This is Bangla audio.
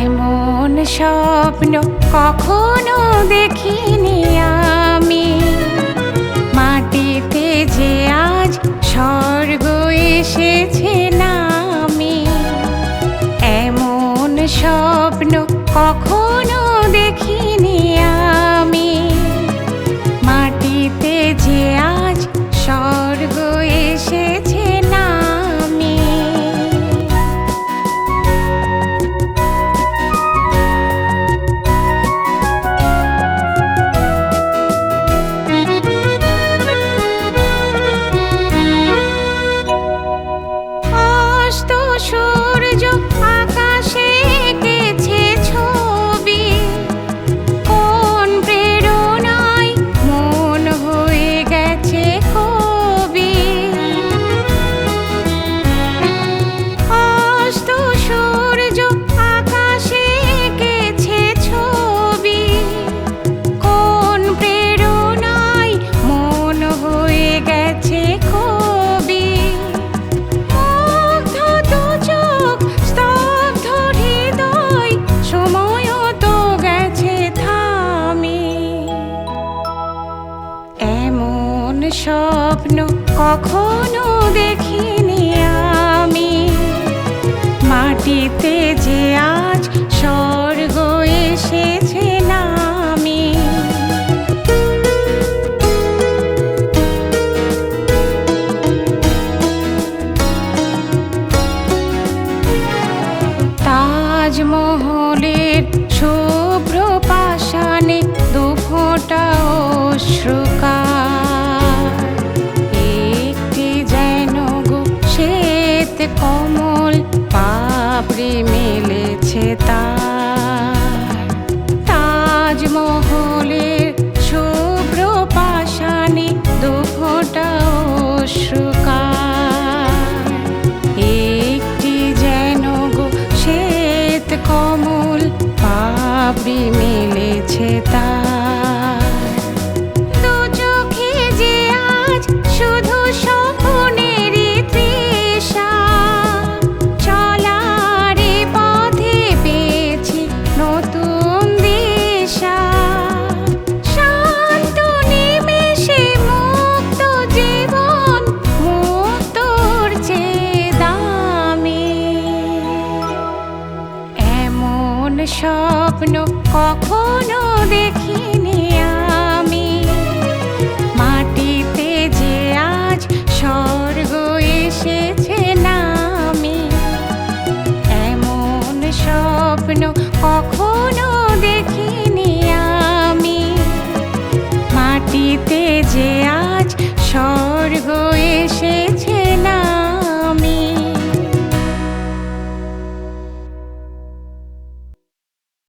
এমন স্বপ্ন কখনো দেখিনি আমি। মাটিতে যে আজ স্বর্গ এসেছে সূর্য স্বপ্ন কখনো দেখিনি আমি। মাটিতে যে আজ স্বর্গ এসেছে নামি। তাজমহল কমল পাপড়ি মেলেছে তাজমহলের শুভ্র পাশানি দুঘটা অশ্রুকা একটি যেন গো শ্বেত কমল পাপড়ি মেলে স্বপ্ন কখনো দেখি